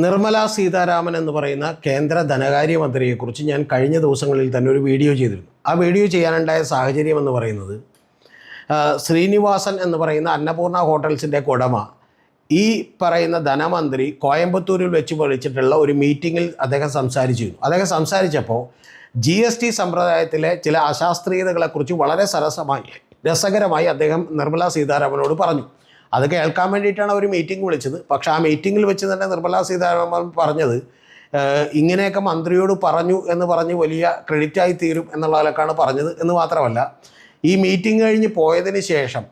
നിർമ്മല സീതാരാമൻ എന്ന് പറയുന്ന കേന്ദ്ര ധനകാര്യമന്ത്രിയെക്കുറിച്ച് ഞാൻ കഴിഞ്ഞ ദിവസങ്ങളിൽ തന്നെ ഒരു വീഡിയോ ചെയ്തിരുന്നു. ആ വീഡിയോ ചെയ്യാനുണ്ടായ സാഹചര്യം എന്ന് പറയുന്നത് ശ്രീനിവാസൻ എന്ന് പറയുന്ന അന്നപൂർണ ഹോട്ടൽസിന്റെ ഉടമ ഈ പറയുന്ന ധനമന്ത്രി കോയമ്പത്തൂരിൽ വെച്ച് വിളിച്ചിട്ടുള്ള ഒരു മീറ്റിങ്ങിൽ അദ്ദേഹം സംസാരിച്ചിരുന്നു. അദ്ദേഹം സംസാരിച്ചപ്പോൾ ജി എസ് ടി സമ്പ്രദായത്തിലെ ചില അശാസ്ത്രീയതകളെക്കുറിച്ച് വളരെ സരസമായി രസകരമായി അദ്ദേഹം നിർമ്മല സീതാരാമനോട് പറഞ്ഞു. അത് കേൾക്കാൻ വേണ്ടിയിട്ടാണ് അവർ മീറ്റിംഗ് വിളിച്ചത്. പക്ഷേ ആ മീറ്റിങ്ങിൽ വെച്ച് തന്നെ നിർമ്മല സീതാരാമൻ പറഞ്ഞത് ഇങ്ങനെയൊക്കെ മന്ത്രിയോട് പറഞ്ഞു എന്ന് പറഞ്ഞ് വലിയ ക്രെഡിറ്റായി തീരും എന്നുള്ളതിലൊക്കെയാണ് പറഞ്ഞത് എന്ന് മാത്രമല്ല ഈ മീറ്റിംഗ് കഴിഞ്ഞ് പോയതിന് ശേഷം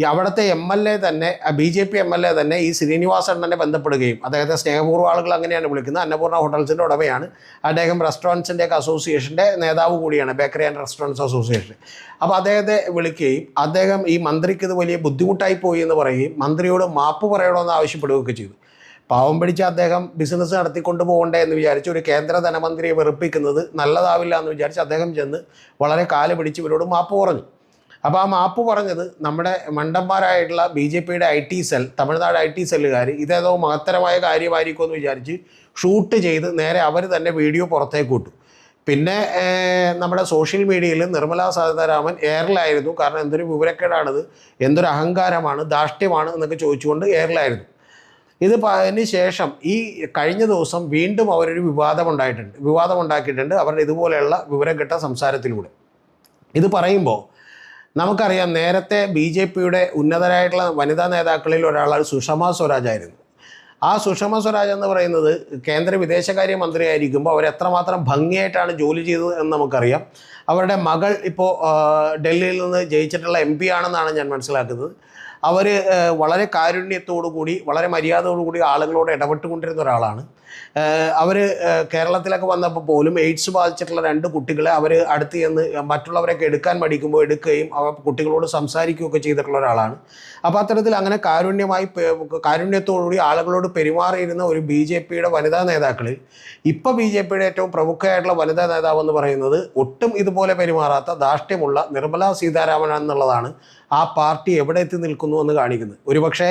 ഈ അവിടുത്തെ എം എൽ എ തന്നെ B J P M L A തന്നെ ഈ ശ്രീനിവാസൻ തന്നെ ബന്ധപ്പെടുകയും അദ്ദേഹത്തെ സ്നേഹപൂർവ ആളുകൾ അങ്ങനെയാണ് വിളിക്കുന്നത്. അന്നപൂർണ ഹോട്ടൽസിന്റെ ഉടമയാണ്. അദ്ദേഹം റെസ്റ്റോറന്റ്സിന്റെ ഒക്കെ അസോസിയേഷന്റെ നേതാവ് കൂടിയാണ് ബേക്കറി ആൻഡ് റെസ്റ്റോറന്റ്സ് അസോസിയേഷൻ. അപ്പോൾ അദ്ദേഹത്തെ വിളിക്കുകയും അദ്ദേഹം ഈ മന്ത്രിക്ക് ഇത് വലിയ ബുദ്ധിമുട്ടായി പോയി എന്ന് പറയുകയും മന്ത്രിയോട് മാപ്പ് പറയണമെന്ന് ആവശ്യപ്പെടുകയൊക്കെ ചെയ്തു. പാവം പിടിച്ച അദ്ദേഹം ബിസിനസ് നടത്തിക്കൊണ്ട് പോകണ്ടേ എന്ന് വിചാരിച്ച് ഒരു കേന്ദ്ര ധനമന്ത്രിയെ വെറുപ്പിക്കുന്നത് നല്ലതാവില്ല എന്ന് വിചാരിച്ച് അദ്ദേഹം ചെന്ന് വളരെ കാൽ പിടിച്ച് ഇവരോട് മാപ്പ് പറഞ്ഞു. അപ്പോൾ ആ മാപ്പ് പറഞ്ഞത് നമ്മുടെ മണ്ടന്മാരായിട്ടുള്ള ബി ജെ പിയുടെ I T cell Tamil Nadu I T സെല്ലുകാർ ഇതേതോ മഹത്തരമായ കാര്യമായിരിക്കും എന്ന് വിചാരിച്ച് ഷൂട്ട് ചെയ്ത് നേരെ അവർ തന്നെ വീഡിയോ പുറത്തേക്ക് വിട്ടു പിന്നെ നമ്മുടെ സോഷ്യൽ മീഡിയയിൽ നിർമ്മലാ സീതാരാമൻ എയറിലായിരുന്നു. കാരണം എന്തൊരു വിവരക്കേടാണിത്. എന്തൊരു അഹങ്കാരമാണ് ധാഷ്ട്യമാണ് എന്നൊക്കെ ചോദിച്ചുകൊണ്ട് എയറിലായിരുന്നു. ഇത് അതിന് ശേഷം ഈ കഴിഞ്ഞ ദിവസം വീണ്ടും അവരൊരു വിവാദമുണ്ടായിട്ടുണ്ട് വിവാദമുണ്ടാക്കിയിട്ടുണ്ട് അവരുടെ ഇതുപോലെയുള്ള വിവരം കിട്ട സംസാരത്തിലൂടെ. ഇത് പറയുമ്പോൾ നമുക്കറിയാം നേരത്തെ ബി ജെ പിയുടെ ഉന്നതരായിട്ടുള്ള വനിതാ നേതാക്കളിൽ ഒരാളാണ് സുഷമ സ്വരാജ് ആയിരുന്നു. ആ സുഷമ സ്വരാജ് എന്ന് പറയുന്നത് കേന്ദ്ര വിദേശകാര്യ മന്ത്രിയായിരിക്കുമ്പോൾ അവർ എത്രമാത്രം ഭംഗിയായിട്ടാണ് ജോലി ചെയ്തത് എന്ന് നമുക്കറിയാം. അവരുടെ മകൾ ഇപ്പോൾ ഡൽഹിയിൽ നിന്ന് ജയിച്ചിട്ടുള്ള എം പി ആണെന്നാണ് ഞാൻ മനസ്സിലാക്കുന്നത്. അവർ വളരെ കാരുണ്യത്തോടു കൂടി വളരെ മര്യാദയോടു കൂടി ആളുകളോട് ഇടപെട്ടുകൊണ്ടിരുന്ന ഒരാളാണ്. അവർ കേരളത്തിലൊക്കെ വന്നപ്പോൾ പോലും എയ്ഡ്സ് ബാധിച്ചിട്ടുള്ള രണ്ട് കുട്ടികളെ അവർ അടുത്ത് ചെന്ന് മറ്റുള്ളവരൊക്കെ എടുക്കാൻ മടിക്കുമ്പോൾ എടുക്കുകയും അവ കുട്ടികളോട് സംസാരിക്കുകയൊക്കെ ചെയ്തിട്ടുള്ള ഒരാളാണ്. അപ്പോൾ അത്തരത്തിൽ അങ്ങനെ കാരുണ്യമായി കാരുണ്യത്തോടുകൂടി ആളുകളോട് പെരുമാറിയിരുന്ന ഒരു ബി ജെ പിയുടെ വനിതാ നേതാക്കളിൽ ഇപ്പോൾ ബി ജെ പിയുടെ ഏറ്റവും പ്രമുഖയായിട്ടുള്ള വനിതാ നേതാവ് എന്ന് പറയുന്നത് ഒട്ടും ഇതുപോലെ പെരുമാറാത്ത ധാർഷ്ട്യമുള്ള നിർമ്മലാ സീതാരാമൻ എന്നുള്ളതാണ് ആ പാർട്ടി എവിടെ എത്തി നിൽക്കുന്നു എന്ന് കാണിക്കുന്നത്. ഒരുപക്ഷെ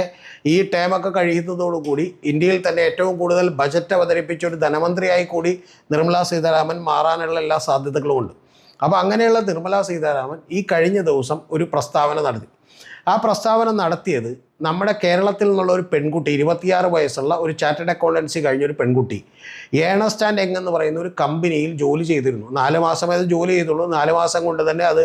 ഈ ടേമൊക്കെ കഴിയുന്നതോടുകൂടി ഇന്ത്യയിൽ തന്നെ ഏറ്റവും കൂടുതൽ ബജറ്റ് അവതരിപ്പിച്ച ഒരു ധനമന്ത്രിയായി കൂടി നിർമ്മലാ സീതാരാമൻ മാറാനുള്ള എല്ലാ സാധ്യതകളും ഉണ്ട് അപ്പോൾ അങ്ങനെയുള്ള നിർമ്മലാ സീതാരാമൻ ഈ കഴിഞ്ഞ ദിവസം ഒരു പ്രസ്താവന നടത്തി. ആ പ്രസ്താവന നടത്തിയത് നമ്മുടെ കേരളത്തിൽ നിന്നുള്ള ഒരു പെൺകുട്ടി ഇരുപത്തിയാറ് വയസ്സുള്ള ഒരു ചാർട്ടേഡ് അക്കൗണ്ടൻസി കഴിഞ്ഞ ഒരു പെൺകുട്ടി. ഏണസ്റ്റ് ആൻഡ് എങ് എന്ന് പറയുന്ന ഒരു കമ്പനിയിൽ ജോലി ചെയ്തിരുന്നു. നാല് മാസമേ അത് ജോലി ചെയ്തുള്ളൂ. നാല് മാസം കൊണ്ട് തന്നെ അത്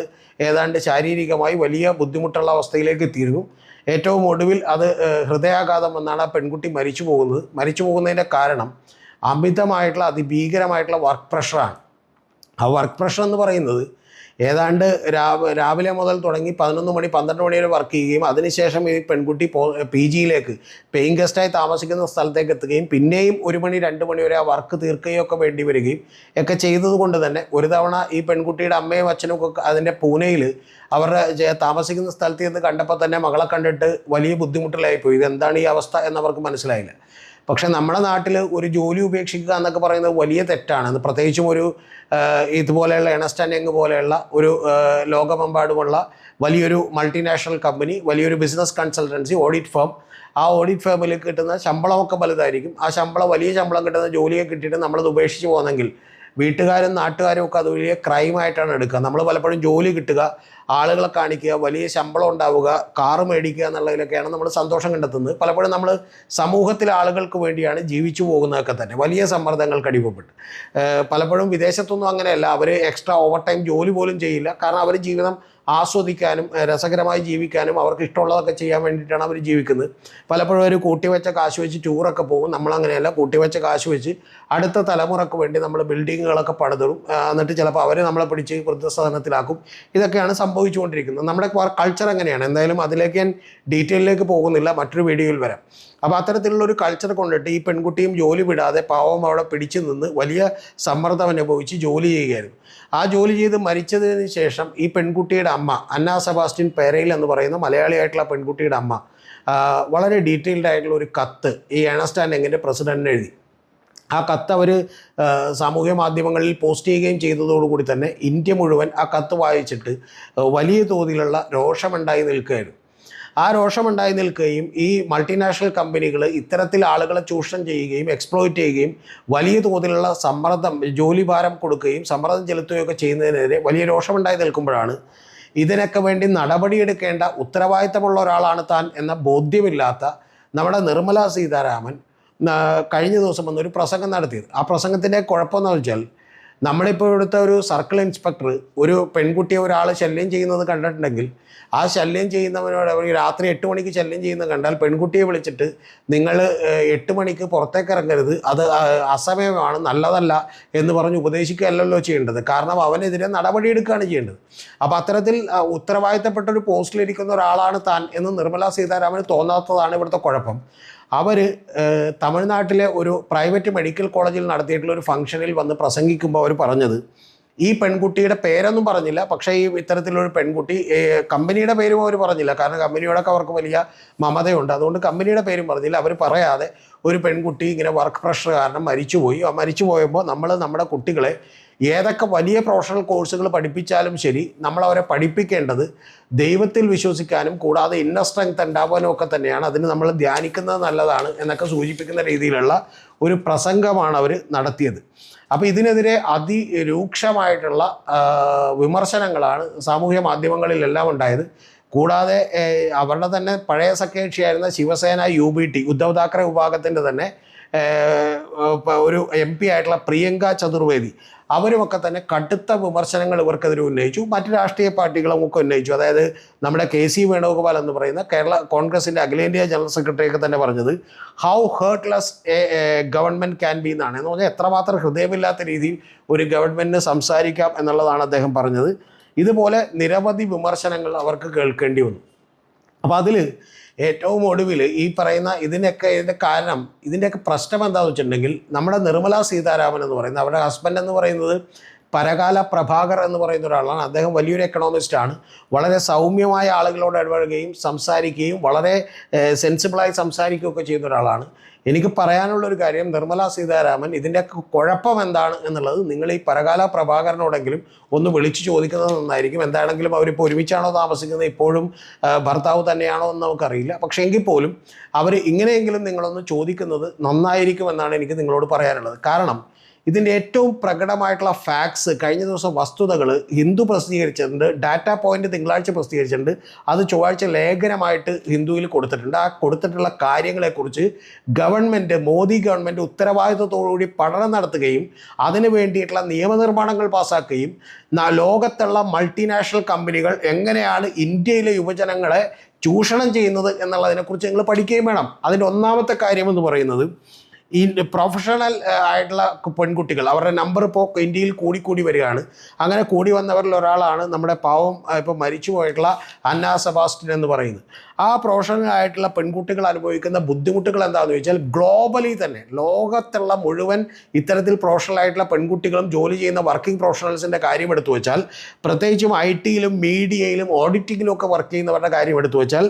ഏതാണ്ട് ശാരീരികമായി വലിയ ബുദ്ധിമുട്ടുള്ള അവസ്ഥയിലേക്ക് എത്തിയിരുന്നു. ഏറ്റവും ഒടുവിൽ അത് ഹൃദയാഘാതം വന്നാണ് ആ പെൺകുട്ടി മരിച്ചു പോകുന്നത്. മരിച്ചു പോകുന്നതിന്റെ കാരണം അമിതമായിട്ടുള്ള അതിഭീകരമായിട്ടുള്ള വർക്ക് പ്രഷറാണ് ആ വർക്ക് പ്രഷർ എന്ന് പറയുന്നത് ഏതാണ്ട് രാവ് രാവിലെ മുതൽ തുടങ്ങി പതിനൊന്ന് മണി പന്ത്രണ്ട് മണി വരെ വർക്ക് ചെയ്യുകയും അതിനുശേഷം ഈ പെൺകുട്ടി പി ജിയിലേക്ക് പെയിങ് ഗസ്റ്റായി താമസിക്കുന്ന സ്ഥലത്തേക്ക് എത്തുകയും പിന്നെയും ഒരു മണി രണ്ട് മണി വരെ ആ വർക്ക് തീർക്കുകയും ഒക്കെ വേണ്ടി വരികയും ഒക്കെ ചെയ്തതുകൊണ്ട് തന്നെ ഒരു തവണ ഈ പെൺകുട്ടിയുടെ അമ്മയും അച്ഛനും ഒക്കെ അതിന്റെ പൂനെയിൽ അവരുടെ താമസിക്കുന്ന സ്ഥലത്ത് നിന്ന് കണ്ടപ്പോൾ തന്നെ മകളെ കണ്ടിട്ട് വലിയ ബുദ്ധിമുട്ടിലായിപ്പോയി. ഇതെന്താണ് ഈ അവസ്ഥ എന്നവർക്ക് മനസ്സിലായില്ല. പക്ഷെ നമ്മുടെ നാട്ടിൽ ഒരു ജോലി ഉപേക്ഷിക്കുക എന്നൊക്കെ പറയുന്നത് വലിയ തെറ്റാണ്. പ്രത്യേകിച്ചും ഒരു ഇതുപോലെയുള്ള എണസ്റ്റാൻഡിങ് പോലെയുള്ള ഒരു ലോകമെമ്പാടുമുള്ള വലിയൊരു മൾട്ടിനാഷണൽ കമ്പനി വലിയൊരു ബിസിനസ് കൺസൾട്ടൻസി ഓഡിറ്റ് ഫേം ആ ഓഡിറ്റ് ഫേമിൽ കിട്ടുന്ന ശമ്പളമൊക്കെ വലുതായിരിക്കും. ആ ശമ്പളം വലിയ ശമ്പളം കിട്ടുന്ന ജോലിയെ കിട്ടിയിട്ട് നമ്മളത് ഉപേക്ഷിച്ച് പോകുന്നെങ്കിൽ വീട്ടുകാരും നാട്ടുകാരും ഒക്കെ അത് വലിയ ക്രൈമായിട്ടാണ് എടുക്കുക. നമ്മൾ പലപ്പോഴും ജോലി കിട്ടുക ആളുകളെ കാണിക്കുക വലിയ ശമ്പളം ഉണ്ടാവുക കാറ് മേടിക്കുക എന്നുള്ളതിലൊക്കെയാണ് നമ്മൾ സന്തോഷം കണ്ടെത്തുന്നത്. പലപ്പോഴും നമ്മൾ സമൂഹത്തിലെ ആളുകൾക്ക് വേണ്ടിയാണ് ജീവിച്ചു പോകുന്നതൊക്കെ തന്നെ. വലിയ സമ്മർദ്ദങ്ങൾക്ക് അടിമപ്പെട്ട്. പലപ്പോഴും വിദേശത്തൊന്നും അങ്ങനെയല്ല. അവർ എക്സ്ട്രാ ഓവർ ടൈം ജോലി പോലും ചെയ്യില്ല. കാരണം അവർ ജീവിതം ആസ്വദിക്കാനും രസകരമായി ജീവിക്കാനും അവർക്ക് ഇഷ്ടമുള്ളതൊക്കെ ചെയ്യാൻ വേണ്ടിയിട്ടാണ് അവർ ജീവിക്കുന്നത്. പലപ്പോഴും ഒരു കൂട്ടിവെച്ച കാശ് വെച്ച് ടൂറൊക്കെ പോകും. നമ്മളങ്ങനെയല്ല കൂട്ടിവെച്ച കാശ് വെച്ച് അടുത്ത തലമുറയ്ക്ക് വേണ്ടി നമ്മൾ ബിൽഡിങ്ങുകളൊക്കെ പണിതിടും എന്നിട്ട് ചിലപ്പോൾ അവരെ നമ്മളെ പിടിച്ച് വൃദ്ധസദനത്തിലാക്കും. ഇതൊക്കെയാണ് സംഭവിച്ചുകൊണ്ടിരിക്കുന്നത്. നമ്മുടെ കൾച്ചർ എങ്ങനെയാണ്? എന്തായാലും അതിലേക്ക് ഞാൻ ഡീറ്റെയിലേക്ക് പോകുന്നില്ല. മറ്റൊരു വീഡിയോയിൽ വരാം. അപ്പോൾ അത്തരത്തിലുള്ള ഒരു കൾച്ചർ കൊണ്ടിട്ട് ഈ പെൺകുട്ടിയും ജോലി വിടാതെ പാവം അവിടെ പിടിച്ചു നിന്ന് വലിയ സമ്മർദ്ദം അനുഭവിച്ച് ജോലി ചെയ്യുകയായിരുന്നു. ആ ജോലി ചെയ്ത് മരിച്ചതിന് ശേഷം ഈ പെൺകുട്ടിയുടെ അമ്മ അന്ന സെബാസ്റ്റ്യൻ പേരയിൽ എന്ന് പറയുന്ന മലയാളിയായിട്ടുള്ള പെൺകുട്ടിയുടെ അമ്മ വളരെ ഡീറ്റെയിൽഡ് ആയിട്ടുള്ള ഒരു കത്ത് ഈ ഏണസ്റ്റ് എങ്ങിന്റെ പ്രസിഡന്റിന് എഴുതി. ആ കത്ത് അവർ സാമൂഹ്യ മാധ്യമങ്ങളിൽ പോസ്റ്റ് ചെയ്യുകയും ചെയ്തതോടുകൂടി തന്നെ ഇന്ത്യ മുഴുവൻ ആ കത്ത് വായിച്ചിട്ട് വലിയ തോതിലുള്ള രോഷമുണ്ടായി നിൽക്കുകയായിരുന്നു. ആ രോഷമുണ്ടായി നിൽക്കുകയും ഈ മൾട്ടിനാഷണൽ കമ്പനികൾ ഇത്തരത്തിൽ ആളുകളെ ചൂഷണം ചെയ്യുകയും എക്സ്പ്ലോയിറ്റ് ചെയ്യുകയും വലിയ തോതിലുള്ള സമ്മർദ്ദം ജോലി ഭാരം കൊടുക്കുകയും സമ്മർദ്ദം ചെലുത്തുകയൊക്കെ ചെയ്യുന്നതിനെതിരെ വലിയ രോഷമുണ്ടായി നിൽക്കുമ്പോഴാണ് ഇതിനൊക്കെ വേണ്ടി നടപടിയെടുക്കേണ്ട ഉത്തരവാദിത്തമുള്ള ഒരാളാണ് താൻ എന്ന ബോധ്യമില്ലാത്ത നമ്മുടെ നിർമ്മല സീതാരാമൻ കഴിഞ്ഞ ദിവസം വന്നൊരു പ്രസംഗം നടത്തിയത്. ആ പ്രസംഗത്തിന്റെ കുഴപ്പമെന്ന് വെച്ചാൽ നമ്മളിപ്പോൾ ഇവിടുത്തെ ഒരു സർക്കിൾ ഇൻസ്പെക്ടർ ഒരു പെൺകുട്ടിയെ ഒരാൾ ശല്യം ചെയ്യുന്നത് കണ്ടിട്ടുണ്ടെങ്കിൽ ആ ശല്യം ചെയ്യുന്നവനോട് അവർ രാത്രി എട്ട് മണിക്ക് ശല്യം ചെയ്യുന്നത് കണ്ടാൽ പെൺകുട്ടിയെ വിളിച്ചിട്ട് നിങ്ങൾ എട്ട് മണിക്ക് പുറത്തേക്ക് ഇറങ്ങരുത് അത് അസമയമാണ് നല്ലതല്ല എന്ന് പറഞ്ഞ് ഉപദേശിക്കുകയല്ലല്ലോ ചെയ്യേണ്ടത്. കാരണം അവനെതിരെ നടപടിയെടുക്കുകയാണ് ചെയ്യേണ്ടത്. അപ്പോൾ അത്തരത്തിൽ ഉത്തരവാദിത്തപ്പെട്ട ഒരു പോസ്റ്റിലിരിക്കുന്ന ഒരാളാണ് താൻ എന്ന് നിർമ്മലാ സീതാരാമന് തോന്നാത്തതാണ് ഇവിടുത്തെ കുഴപ്പം. അവർ തമിഴ്നാട്ടിലെ ഒരു പ്രൈവറ്റ് മെഡിക്കൽ കോളേജിൽ നടത്തിയിട്ടുള്ള ഒരു ഫംഗ്ഷനിൽ വന്ന് പ്രസംഗിക്കുമ്പോൾ അവർ പറഞ്ഞത് ഈ പെൺകുട്ടിയുടെ പേരൊന്നും പറഞ്ഞില്ല പക്ഷേ ഈ ഇത്തരത്തിലൊരു പെൺകുട്ടി കമ്പനിയുടെ പേരും അവർ പറഞ്ഞില്ല. കാരണം കമ്പനിയോടൊക്കെ അവർക്ക് വലിയ മമതയുണ്ട്. അതുകൊണ്ട് കമ്പനിയുടെ പേരും പറഞ്ഞില്ല. അവർ പറയാതെ ഒരു പെൺകുട്ടി ഇങ്ങനെ വർക്ക് പ്രഷർ കാരണം മരിച്ചുപോയി. ആ മരിച്ചു പോയപ്പോൾ നമ്മൾ നമ്മുടെ കുട്ടികളെ ഏതൊക്കെ വലിയ പ്രൊഫഷണൽ കോഴ്സുകൾ പഠിപ്പിച്ചാലും ശരി നമ്മൾ അവരെ പഠിപ്പിക്കേണ്ടത് ദൈവത്തിൽ വിശ്വസിക്കാനും കൂടാതെ ഇന്നർ സ്ട്രെങ്ത് ഉണ്ടാവാനും ഒക്കെ തന്നെയാണ്. അതിന് നമ്മൾ ധ്യാനിക്കുന്നത് നല്ലതാണ് എന്നൊക്കെ സൂചിപ്പിക്കുന്ന രീതിയിലുള്ള ഒരു പ്രസംഗമാണ് അവർ നടത്തിയത്. അപ്പോൾ ഇതിനെതിരെ അതിരൂക്ഷമായിട്ടുള്ള വിമർശനങ്ങളാണ് സാമൂഹ്യ മാധ്യമങ്ങളിലെല്ലാം ഉണ്ടായത്. കൂടാതെ അവരുടെ തന്നെ പഴയ സഖ്യകക്ഷിയായിരുന്ന Shiv Sena U B T Uddhav Thackeray വിഭാഗത്തിന്റെ തന്നെ ഒരു എം പി ആയിട്ടുള്ള പ്രിയങ്ക ചതുർവേദി. അവരുമൊക്കെ തന്നെ കടുത്ത വിമർശനങ്ങൾ ഇവർക്കെതിരെ ഉന്നയിച്ചു. മറ്റ് രാഷ്ട്രീയ പാർട്ടികളും ഒക്കെ ഉന്നയിച്ചു. അതായത് നമ്മുടെ കെ സി വേണുഗോപാൽ എന്ന് പറയുന്ന കേരള കോൺഗ്രസിന്റെ അഖിലേന്ത്യാ ജനറൽ സെക്രട്ടറിയൊക്കെ തന്നെ പറഞ്ഞത് how heartless a government can be എന്നാണ്. എന്ന് പറഞ്ഞാൽ എത്രമാത്രം ഹൃദയമില്ലാത്ത രീതിയിൽ ഒരു ഗവൺമെന്റിന് സംസാരിക്കാം എന്നുള്ളതാണ് അദ്ദേഹം പറഞ്ഞത്. ഇതുപോലെ നിരവധി വിമർശനങ്ങൾ അവർക്ക് കേൾക്കേണ്ടി വന്നു. അപ്പോൾ അതിൽ ഏറ്റവും ഒടുവിൽ ഈ പറയുന്ന ഇതിനൊക്കെ ഇതിന്റെ കാരണം ഇതിന്റെയൊക്കെ പ്രശ്നം എന്താണെന്ന് വെച്ചിട്ടുണ്ടെങ്കിൽ നമ്മുടെ നിർമ്മല സീതാരാമൻ എന്ന് പറയുന്നത് അവരുടെ ഹസ്ബൻഡ് എന്ന് പറയുന്നത് പരകാല പ്രഭാകർ എന്ന് പറയുന്ന ഒരാളാണ്. അദ്ദേഹം വലിയൊരു എക്കണോമിസ്റ്റ് ആണ്. വളരെ സൗമ്യമായ ആളുകളോട് ഇടപഴകുകയും സംസാരിക്കുകയും വളരെ സെൻസിബിളായി സംസാരിക്കുകയൊക്കെ ചെയ്യുന്ന ഒരാളാണ്. എനിക്ക് പറയാനുള്ളൊരു കാര്യം നിർമ്മല സീതാരാമൻ ഇതിന്റെയൊക്കെ കുഴപ്പം എന്താണ് എന്നുള്ളത് നിങ്ങൾ ഈ പരകാല പ്രഭാകരനോടെങ്കിലും ഒന്ന് വിളിച്ചു ചോദിക്കുന്നത് നന്നായിരിക്കും. എന്താണെങ്കിലും അവരിപ്പോൾ ഒരുമിച്ചാണോ താമസിക്കുന്നത്? ഇപ്പോഴും ഭർത്താവ് തന്നെയാണോ എന്ന് നമുക്കറിയില്ല. പക്ഷേ എങ്കിൽ പോലും അവർ ഇങ്ങനെയെങ്കിലും നിങ്ങളൊന്ന് ചോദിക്കുന്നത് നന്നായിരിക്കുമെന്നാണ് എനിക്ക് നിങ്ങളോട് പറയാനുള്ളത്. കാരണം ഇതിന്റെ ഏറ്റവും പ്രകടമായിട്ടുള്ള ഫാക്ട്സ് കഴിഞ്ഞ ദിവസം വസ്തുതകൾ ഹിന്ദു പ്രസിദ്ധീകരിച്ചിട്ടുണ്ട്. ഡാറ്റ പോയിന്റ് തിങ്കളാഴ്ച പ്രസിദ്ധീകരിച്ചിട്ടുണ്ട്. അത് ചൊവ്വാഴ്ച ലേഖനമായിട്ട് ഹിന്ദുവിൽ കൊടുത്തിട്ടുണ്ട്. ആ കൊടുത്തിട്ടുള്ള കാര്യങ്ങളെക്കുറിച്ച് ഗവൺമെന്റ് മോദി ഗവൺമെന്റ് ഉത്തരവാദിത്വത്തോടുകൂടി പഠനം നടത്തുകയും അതിന് വേണ്ടിയിട്ടുള്ള നിയമനിർമ്മാണങ്ങൾ പാസ്സാക്കുകയും ലോകത്തുള്ള മൾട്ടിനാഷണൽ കമ്പനികൾ എങ്ങനെയാണ് ഇന്ത്യയിലെ യുവജനങ്ങളെ ചൂഷണം ചെയ്യുന്നത് എന്നുള്ളതിനെക്കുറിച്ച് നിങ്ങൾ പഠിക്കുകയും വേണം. അതിന്റെ ഒന്നാമത്തെ കാര്യം എന്ന് പറയുന്നത് ഈ പ്രൊഫഷണൽ ആയിട്ടുള്ള പെൺകുട്ടികൾ അവരുടെ നമ്പർ ഇപ്പോൾ ഇന്ത്യയിൽ കൂടിക്കൂടി വരികയാണ്. അങ്ങനെ കൂടി വന്നവരിൽ ഒരാളാണ് നമ്മുടെ പാവം ഇപ്പോൾ മരിച്ചു പോയിട്ടുള്ള അന്ന സെബാസ്റ്റിൻ എന്ന് പറയുന്നത്. ആ പ്രൊഫഷണൽ ആയിട്ടുള്ള പെൺകുട്ടികൾ അനുഭവിക്കുന്ന ബുദ്ധിമുട്ടുകൾ എന്താണെന്ന് ചോദിച്ചാൽ ഗ്ലോബലി തന്നെ ലോകത്തുള്ള മുഴുവൻ ഇത്തരത്തിൽ പ്രൊഫഷണൽ ആയിട്ടുള്ള പെൺകുട്ടികളും ജോലി ചെയ്യുന്ന വർക്കിംഗ് പ്രൊഫഷണൽസിന്റെ കാര്യം എടുത്തു വെച്ചാൽ പ്രത്യേകിച്ചും ഐ ടിയിലും മീഡിയയിലും ഓഡിറ്റിങ്ങിലും ഒക്കെ വർക്ക് ചെയ്യുന്നവരുടെ കാര്യം എടുത്തു വെച്ചാൽ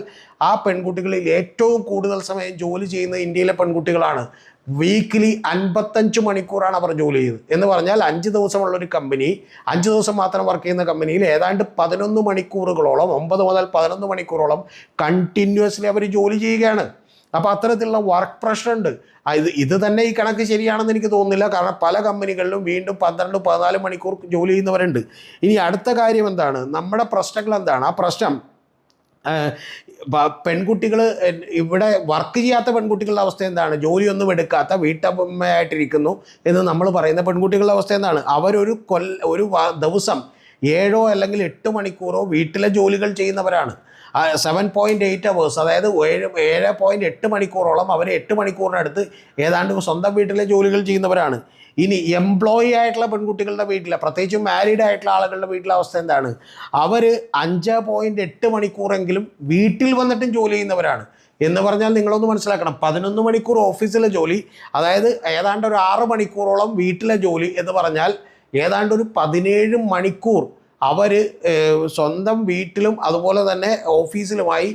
ആ പെൺകുട്ടികളിൽ ഏറ്റവും കൂടുതൽ സമയം ജോലി ചെയ്യുന്ന ഇന്ത്യയിലെ പെൺകുട്ടികളാണ്. വീക്കിലി അൻപത്തഞ്ച് മണിക്കൂറാണ് അവർ ജോലി ചെയ്യുന്നത് എന്ന് പറഞ്ഞാൽ അഞ്ച് ദിവസമുള്ള ഒരു കമ്പനി അഞ്ച് ദിവസം മാത്രം വർക്ക് ചെയ്യുന്ന കമ്പനിയിൽ ഏതാണ്ട് പതിനൊന്ന് മണിക്കൂറുകളോളം ഒമ്പത് മുതൽ പതിനൊന്ന് മണിക്കൂറോളം കണ്ടിന്യൂസ്ലി അവർ ജോലി ചെയ്യുകയാണ്. അപ്പോൾ അത്തരത്തിലുള്ള വർക്ക് പ്രഷർ ഉണ്ട്. ഇത് ഇത് തന്നെ ഈ കണക്ക് ശരിയാണെന്ന് എനിക്ക് തോന്നുന്നില്ല. കാരണം പല കമ്പനികളിലും വീണ്ടും പന്ത്രണ്ട് പതിനാല് മണിക്കൂർ ജോലി ചെയ്യുന്നവരുണ്ട്. ഇനി അടുത്ത കാര്യം എന്താണ്? നമ്മുടെ പ്രശ്നങ്ങൾ എന്താണ്? ആ പ്രശ്നം പെൺകുട്ടികൾ ഇവിടെ വർക്ക് ചെയ്യാത്ത പെൺകുട്ടികളുടെ അവസ്ഥ എന്താണ്? ജോലിയൊന്നും എടുക്കാത്ത വീട്ടമ്മയായിട്ടിരിക്കുന്നു എന്ന് നമ്മൾ പറയുന്ന പെൺകുട്ടികളുടെ അവസ്ഥ എന്താണ്? അവരൊരു കൊല്ല ഒരു ദിവസം ഏഴോ അല്ലെങ്കിൽ എട്ട് മണിക്കൂറോ വീട്ടിലെ ജോലികൾ ചെയ്യുന്നവരാണ്. സെവൻ പോയിന്റ് എയ്റ്റ് അവേഴ്സ് അതായത് ഏഴ് ഏഴ് പോയിന്റ് എട്ട് മണിക്കൂറോളം അവർ എട്ട് മണിക്കൂറിനടുത്ത് ഏതാണ്ട് സ്വന്തം വീട്ടിലെ ജോലികൾ ചെയ്യുന്നവരാണ്. ഇനി എംപ്ലോയി ആയിട്ടുള്ള പെൺകുട്ടികളുടെ വീട്ടിലെ പ്രത്യേകിച്ചും മാരീഡ് ആയിട്ടുള്ള ആളുകളുടെ വീട്ടിലെ അവസ്ഥ എന്താണ്? അവർ അഞ്ച് പോയിന്റ് എട്ട് മണിക്കൂറെങ്കിലും വീട്ടിൽ വന്നിട്ടും ജോലി ചെയ്യുന്നവരാണ്. എന്ന് പറഞ്ഞാൽ നിങ്ങളൊന്ന് മനസ്സിലാക്കണം പതിനൊന്ന് മണിക്കൂർ ഓഫീസിലെ ജോലി അതായത് ഏതാണ്ട് ഒരു ആറ് മണിക്കൂറോളം വീട്ടിലെ ജോലി എന്ന് പറഞ്ഞാൽ ഏതാണ്ട് ഒരു പതിനേഴ് മണിക്കൂർ അവർ സ്വന്തം വീട്ടിലും അതുപോലെ തന്നെ ഓഫീസിലുമായി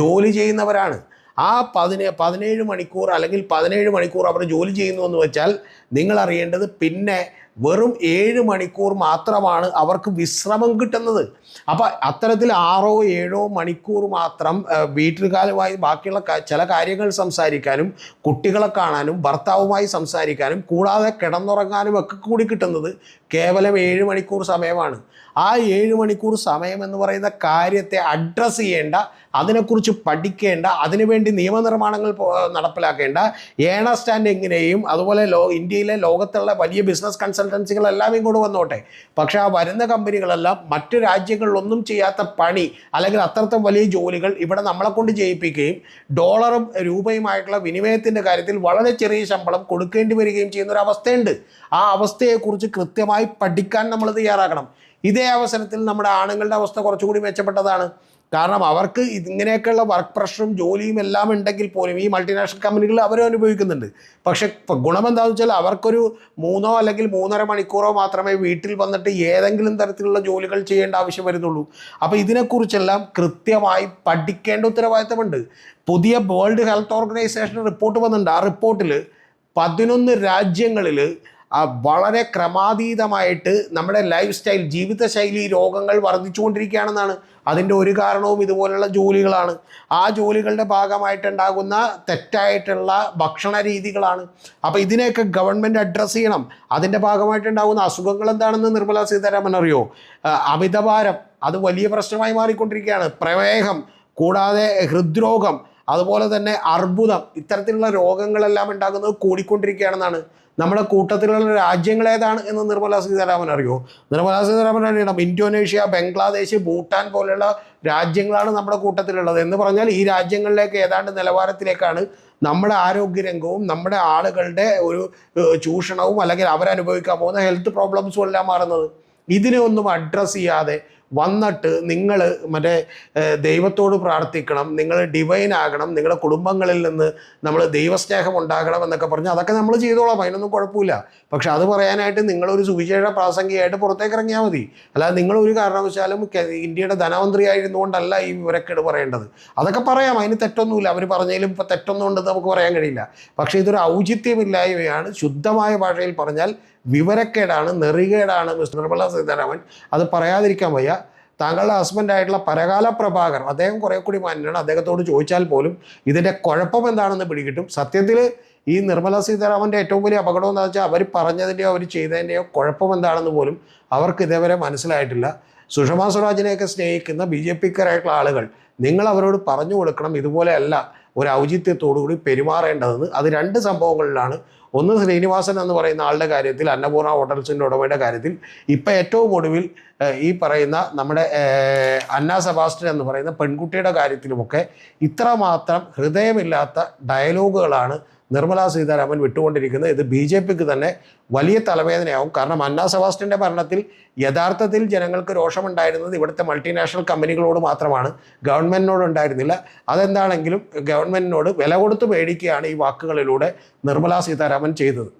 ജോലി ചെയ്യുന്നവരാണ്. ആ പതിനേ പതിനേഴ് മണിക്കൂർ അല്ലെങ്കിൽ പതിനേഴ് മണിക്കൂർ അവർ ജോലി ചെയ്യുന്നു എന്ന് വെച്ചാൽ നിങ്ങൾ അറിയേണ്ടത് പിന്നെ വെറും ഏഴ് മണിക്കൂർ മാത്രമാണ് അവർക്ക് വിശ്രമം കിട്ടുന്നത്. അപ്പോൾ അത്തരത്തിൽ ആറോ ഏഴോ മണിക്കൂർ മാത്രം വീട്ടുകാരുമായി ബാക്കിയുള്ള ചില കാര്യങ്ങൾ സംസാരിക്കാനും കുട്ടികളെ കാണാനും ഭർത്താവുമായി സംസാരിക്കാനും കൂടാതെ കിടന്നുറങ്ങാനും ഒക്കെ കൂടി കിട്ടുന്നത് കേവലം ഏഴ് മണിക്കൂർ സമയമാണ്. ആ ഏഴ് മണിക്കൂർ സമയം എന്ന് പറയുന്ന കാര്യത്തെ അഡ്രസ്സ് ചെയ്യേണ്ട അതിനെക്കുറിച്ച് പഠിക്കേണ്ട അതിനുവേണ്ടി നിയമനിർമ്മാണങ്ങൾ നടപ്പിലാക്കേണ്ട ഏണസ്റ്റ് ആൻഡ് എങ്ങനെയും അതുപോലെ ലോ ഇന്ത്യയിലെ ലോകത്തുള്ള വലിയ ബിസിനസ് കൺസൾട്ടൻസികളെല്ലാം ഇങ്ങോട്ട് വന്നോട്ടെ. പക്ഷേ ആ വരുന്ന കമ്പനികളെല്ലാം മറ്റു രാജ്യങ്ങളിലൊന്നും ചെയ്യാത്ത പണി അല്ലെങ്കിൽ അത്രത്തെ വലിയ ജോലികൾ ഇവിടെ നമ്മളെ കൊണ്ട് ചെയ്യിപ്പിക്കുകയും ഡോളറും രൂപയുമായിട്ടുള്ള വിനിമയത്തിന്റെ കാര്യത്തിൽ വളരെ ചെറിയ ശമ്പളം കൊടുക്കേണ്ടി വരികയും ചെയ്യുന്ന ഒരു അവസ്ഥയുണ്ട്. ആ അവസ്ഥയെക്കുറിച്ച് കൃത്യമായി പഠിക്കാൻ നമ്മൾ തയ്യാറാക്കണം ഇതേ അവസരത്തിൽ നമ്മുടെ ആണുങ്ങളുടെ അവസ്ഥ കുറച്ചുകൂടി മെച്ചപ്പെട്ടതാണ്. കാരണം അവർക്ക് ഇങ്ങനെയൊക്കെയുള്ള വർക്ക് പ്രഷറും ജോലിയും എല്ലാം ഉണ്ടെങ്കിൽ പോലും ഈ മൾട്ടിനാഷണൽ കമ്പനികൾ അവരും അനുഭവിക്കുന്നുണ്ട്. പക്ഷെ ഗുണമെന്താണെന്ന് വെച്ചാൽ അവർക്കൊരു മൂന്നോ അല്ലെങ്കിൽ മൂന്നര മണിക്കൂറോ മാത്രമേ വീട്ടിൽ വന്നിട്ട് ഏതെങ്കിലും തരത്തിലുള്ള ജോലികൾ ചെയ്യേണ്ട ആവശ്യം വരുന്നുള്ളൂ. അപ്പോൾ ഇതിനെക്കുറിച്ചെല്ലാം കൃത്യമായി പഠിക്കേണ്ട ഉത്തരവാദിത്തമുണ്ട്. പുതിയ വേൾഡ് ഹെൽത്ത് ഓർഗനൈസേഷൻ റിപ്പോർട്ട് വന്നിട്ടുണ്ട്. ആ റിപ്പോർട്ടിൽ പതിനൊന്ന് രാജ്യങ്ങളിൽ വളരെ ക്രമാതീതമായിട്ട് നമ്മുടെ ലൈഫ് സ്റ്റൈൽ ജീവിതശൈലി രോഗങ്ങൾ വർദ്ധിച്ചുകൊണ്ടിരിക്കുകയാണെന്നാണ്. അതിന്റെ ഒരു കാരണവും ഇതുപോലുള്ള ജോലികളാണ്. ആ ജോലികളുടെ ഭാഗമായിട്ടുണ്ടാകുന്ന തെറ്റായിട്ടുള്ള ഭക്ഷണ രീതികളാണ്. അപ്പോൾ ഇതിനെയൊക്കെ ഗവൺമെന്റ് അഡ്രസ്സ് ചെയ്യണം. അതിന്റെ ഭാഗമായിട്ടുണ്ടാകുന്ന അസുഖങ്ങൾ എന്താണെന്ന് നിർമ്മല സീതാരാമൻ അറിയോ? അമിതഭാരം. അത് വലിയ പ്രശ്നമായി മാറിക്കൊണ്ടിരിക്കുകയാണ്. പ്രമേഹം കൂടാതെ ഹൃദ്രോഗം അതുപോലെ തന്നെ അർബുദം. ഇത്തരത്തിലുള്ള രോഗങ്ങളെല്ലാം ഉണ്ടാകുന്നത് കൂടിക്കൊണ്ടിരിക്കുകയാണെന്നാണ്. നമ്മുടെ കൂട്ടത്തിലുള്ള രാജ്യങ്ങൾ ഏതാണ് എന്ന് നിർമ്മല സീതാരാമൻ അറിയോ? നിർമ്മല സീതാരാമൻ അറിയണം ഇന്തോനേഷ്യ ബംഗ്ലാദേശ് ഭൂട്ടാൻ പോലെയുള്ള രാജ്യങ്ങളാണ് നമ്മുടെ കൂട്ടത്തിലുള്ളത്. എന്ന് പറഞ്ഞാൽ ഈ രാജ്യങ്ങളിലേക്ക് ഏതാണ്ട് നിലവാരത്തിലേക്കാണ് നമ്മുടെ ആരോഗ്യരംഗവും നമ്മുടെ ആളുകളുടെ ഒരു ചൂഷണവും അല്ലെങ്കിൽ അവരനുഭവിക്കാൻ പോകുന്ന ഹെൽത്ത് പ്രോബ്ലംസും എല്ലാം മാറുന്നത്. ഇതിനെ ഒന്നും അഡ്രസ്സ് ചെയ്യാതെ വന്നിട്ട് നിങ്ങൾ മറ്റേ ദൈവത്തോട് പ്രാർത്ഥിക്കണം നിങ്ങൾ ഡിവൈൻ ആകണം നിങ്ങളുടെ കുടുംബങ്ങളിൽ നിന്ന് നമ്മൾ ദൈവസ്നേഹം ഉണ്ടാകണം എന്നൊക്കെ പറഞ്ഞ് അതൊക്കെ നമ്മൾ ചെയ്തോളാം അതിനൊന്നും കുഴപ്പമില്ല. പക്ഷെ അത് പറയാനായിട്ട് നിങ്ങളൊരു സുവിശേഷ പ്രാസംഗികമായിട്ട് പുറത്തേക്ക് ഇറങ്ങിയാൽ മതി. അല്ലാതെ നിങ്ങൾ ഒരു കാരണവശാലും ഇന്ത്യയുടെ ധനമന്ത്രി ആയിരുന്നുകൊണ്ടല്ല ഈ വിവരക്കേട് പറയേണ്ടത്. അതൊക്കെ പറയാം അതിന് തെറ്റൊന്നുമില്ല. അവർ പറഞ്ഞാലും ഇപ്പോൾ തെറ്റൊന്നും ഉണ്ടെന്ന് നമുക്ക് പറയാൻ കഴിയില്ല. പക്ഷേ ഇതൊരു ഔചിത്യമില്ലായ്മയാണ് ശുദ്ധമായ ഭാഷയിൽ പറഞ്ഞാൽ വിവരക്കേടാണ് നെറികേടാണ് മിസ്റ്റർ നിർമ്മല സീതാരാമൻ. അത് പറയാതിരിക്കാൻ വയ്യ. താങ്കളുടെ ഹസ്ബൻഡായിട്ടുള്ള പരകാല പ്രഭാകർ അദ്ദേഹം കുറേ കൂടി മാന്യനാണ്. അദ്ദേഹത്തോട് ചോദിച്ചാൽ പോലും ഇതിന്റെ കുഴപ്പം എന്താണെന്ന് പിടികിട്ടും. സത്യത്തിൽ ഈ നിർമ്മല സീതാരാമന്റെ ഏറ്റവും വലിയ അപകടം എന്താണെന്ന് വെച്ചാൽ അവർ പറഞ്ഞതിന്റെയോ അവർ ചെയ്തതിന്റെയോ കുഴപ്പം എന്താണെന്ന് പോലും അവർക്ക് ഇതേവരെ മനസ്സിലായിട്ടില്ല. സുഷമ സ്വരാജിനെയൊക്കെ സ്നേഹിക്കുന്ന ബി ജെ പിക്കാരായിട്ടുള്ള ആളുകൾ നിങ്ങൾ അവരോട് പറഞ്ഞു കൊടുക്കണം ഇതുപോലെയല്ല ഒരു ഔചിത്യത്തോടുകൂടി പെരുമാറേണ്ടതെന്ന് അത് രണ്ട് സംഭവങ്ങളിലാണ്. ഒന്ന് ശ്രീനിവാസൻ എന്ന് പറയുന്ന ആളുടെ കാര്യത്തിൽ അന്നപൂർണ ഹോട്ടൽസിന്റെ ഉടമയുടെ കാര്യത്തിൽ. ഇപ്പം ഏറ്റവും ഒടുവിൽ ഈ പറയുന്ന നമ്മുടെ അന്ന സെബാസ്റ്റ്യൻ എന്ന് പറയുന്ന പെൺകുട്ടിയുടെ കാര്യത്തിലുമൊക്കെ ഇത്രമാത്രം ഹൃദയമില്ലാത്ത ഡയലോഗുകളാണ് നിർമ്മലാ സീതാരാമൻ വിട്ടുകൊണ്ടിരിക്കുന്നത് ഇത് ബി ജെ പിക്ക് തന്നെ വലിയ തലവേദനയാവും. കാരണം അന്നാ സെബാസ്റ്റിന്റെ ഭരണത്തിൽ യഥാർത്ഥത്തിൽ ജനങ്ങൾക്ക് രോഷമുണ്ടായിരുന്നത് ഇവിടുത്തെ മൾട്ടിനാഷണൽ കമ്പനികളോട് മാത്രമാണ്. ഗവൺമെന്റിനോട് ഉണ്ടായിരുന്നില്ല. അതെന്താണെങ്കിലും ഗവൺമെന്റിനോട് വില കൊടുത്ത് മേടിക്കുകയാണ് ഈ വാക്കുകളിലൂടെ നിർമ്മലാ സീതാരാമൻ ചെയ്തത്.